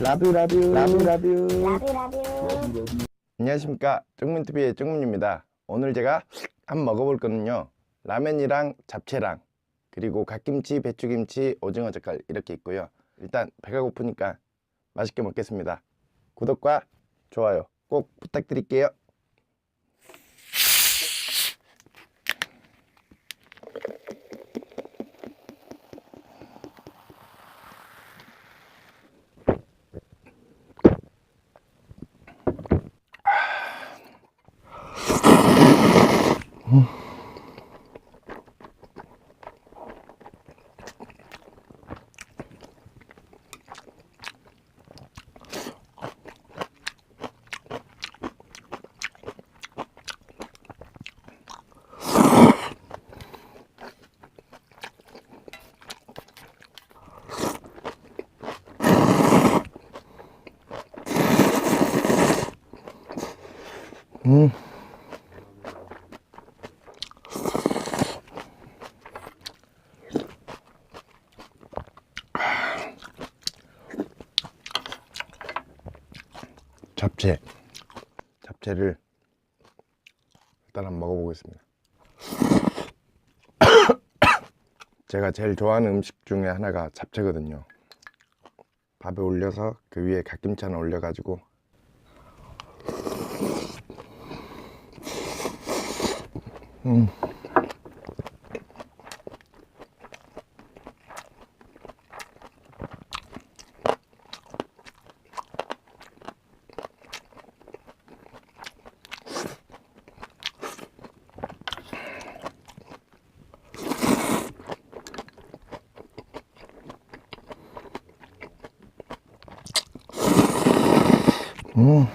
라뷰 라뷰. 라뷰 라뷰. 라뷰 라뷰. 안녕하십니까. 쪽문TV의 쪽문입니다. 오늘 제가 한번 먹어볼 거는요. 라면이랑 잡채랑 그리고 갓김치, 배추김치, 오징어 젓갈 이렇게 있고요. 일단 배가 고프니까 맛있게 먹겠습니다. 구독과 좋아요 꼭 부탁드릴게요 음. 잡채. 잡채를 일단 한번 먹어보겠습니다. 제가 제일 좋아하는 음식 중에 하나가 잡채거든요. 밥에 올려서 그 위에 갓김치 하나 올려가지고. 음. 음.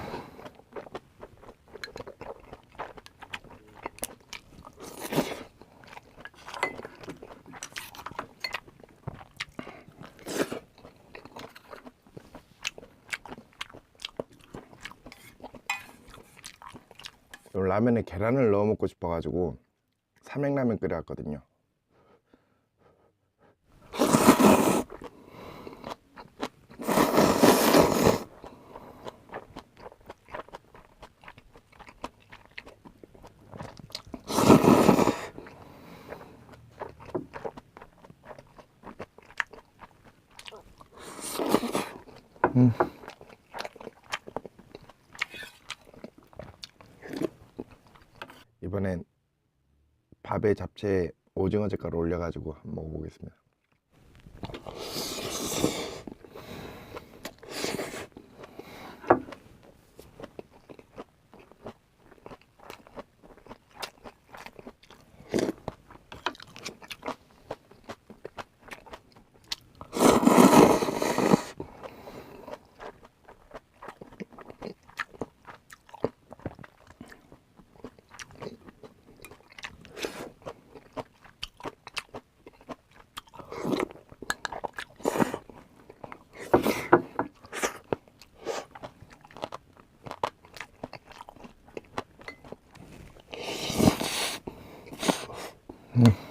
요 라면에 계란을 넣어 먹고 싶어가지고 삼행라면 끓여왔거든요. 이번엔 밥에 잡채에 오징어 젓갈 올려가지고 한번 먹어보겠습니다. 아.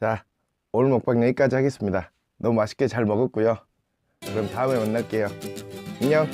자, 오늘 먹방 여기까지 하겠습니다. 너무 맛있게 잘 먹었고요. 그럼 다음에 만날게요. 안녕.